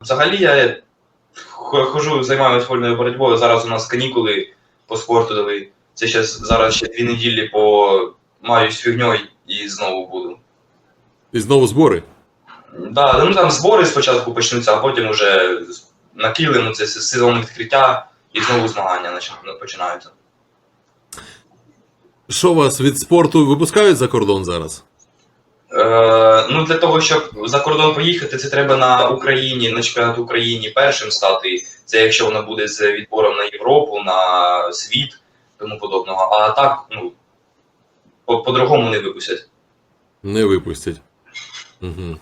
Взагалі я хожу, займаюся вольною боротьбою. Зараз у нас канікули по спорту дали. Це ще зараз ще дві неділі по маюсь фігньою і знову буду. І знову збори. Да, ну там збори спочатку почнуться, а потім уже на це сезон відкриття і знову змагання починаються. Що вас від спорту випускають за кордон зараз? Е, ну, для того, щоб за кордон поїхати, це треба на Україні, на чемпіонат України першим стати. Це якщо воно буде з відбором на Європу, на світ, тому подобного. А так, ну, по- по-другому не випустять. Не випустять. Угу.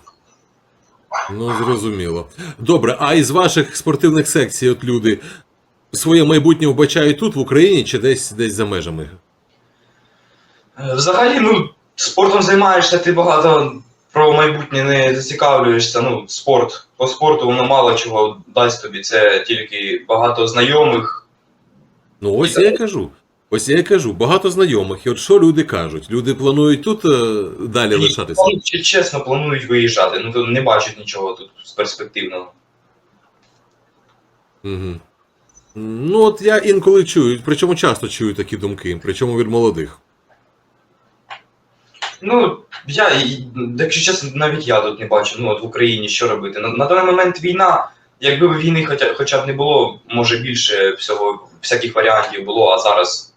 Ну, зрозуміло. Добре, а із ваших спортивних секцій, от люди, своє майбутнє вбачають тут, в Україні, чи десь десь за межами? Е, Взагалі, ну, спортом займаєшся, ти багато про майбутнє не зацікавлюєшся. Ну, спорт. По спорту воно мало чого дасть тобі. Це тільки багато знайомих. Ну, ось я і кажу. Ось я і кажу, багато знайомих. І от що люди кажуть? Люди планують тут е, далі лишатися. Вони, ч- чесно, планують виїжджати. Ну, то не бачать нічого тут з перспективного. Угу. Ну, от я інколи чую, причому часто чую такі думки, причому від молодих. Ну, я, якщо чесно, навіть я тут не бачу, ну от в Україні що робити. На, на даний момент війна, якби війни хоча, хоча б не було, може більше всього, всяких варіантів було, а зараз.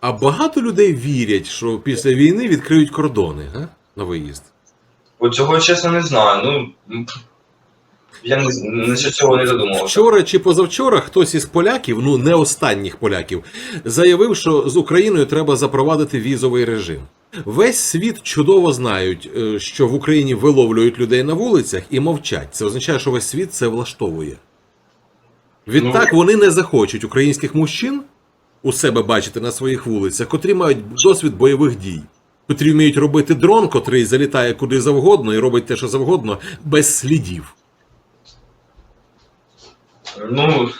А багато людей вірять, що після війни відкриють кордони га? на виїзд. От цього чесно не знаю. Ну я не, не цього не задумувався. Вчора чи позавчора хтось із поляків, ну не останніх поляків, заявив, що з Україною треба запровадити візовий режим. Весь світ чудово знають, е, що в Україні виловлюють людей на вулицях і мовчать. Це означає, що весь світ це влаштовує. Відтак вони не захочуть українських мужчин у себе бачити на своїх вулицях, котрі мають досвід бойових дій, котрі вміють робити дрон, котрий залітає куди завгодно і робить те, що завгодно, без слідів. Ну,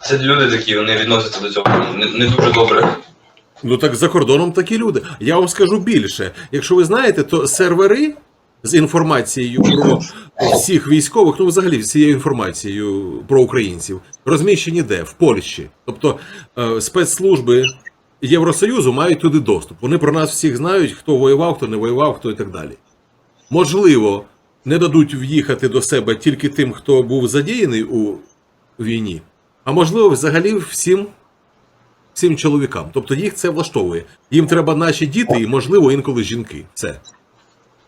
це люди такі, вони відносяться до цього не, не дуже добре. Ну так за кордоном такі люди. Я вам скажу більше. Якщо ви знаєте, то сервери з інформацією про всіх військових, ну взагалі всією інформацією про українців, розміщені де? В Польщі. Тобто е, спецслужби Євросоюзу мають туди доступ. Вони про нас всіх знають, хто воював, хто не воював, хто і так далі. Можливо, не дадуть в'їхати до себе тільки тим, хто був задіяний у війні, а можливо, взагалі всім всім чоловікам. Тобто їх це влаштовує. Їм треба наші діти і, можливо, інколи жінки. Це.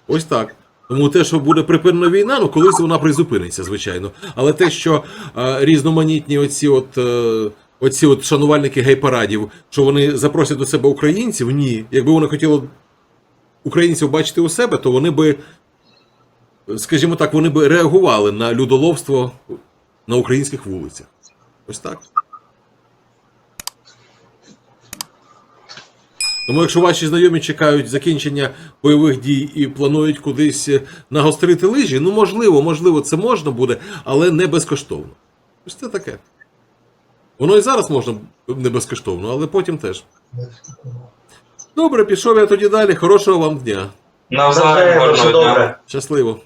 Ось так. Тому те, що буде припинена війна, ну колись вона призупиниться, звичайно. Але те, що е, різноманітні оці от. Е, Оці от шанувальники гей-парадів, що вони запросять до себе українців, ні. Якби вони хотіли українців бачити у себе, то вони би, скажімо так, вони би реагували на людоловство на українських вулицях. Ось так. Тому якщо ваші знайомі чекають закінчення бойових дій і планують кудись нагострити лижі, ну можливо, можливо, це можна буде, але не безкоштовно. Ось це таке. Воно і зараз можна не безкоштовно, але потім теж. Добре, пішов я тоді далі. Хорошого вам дня. Навзаєм, Навзаєм, гарного дня. добре. Щасливо.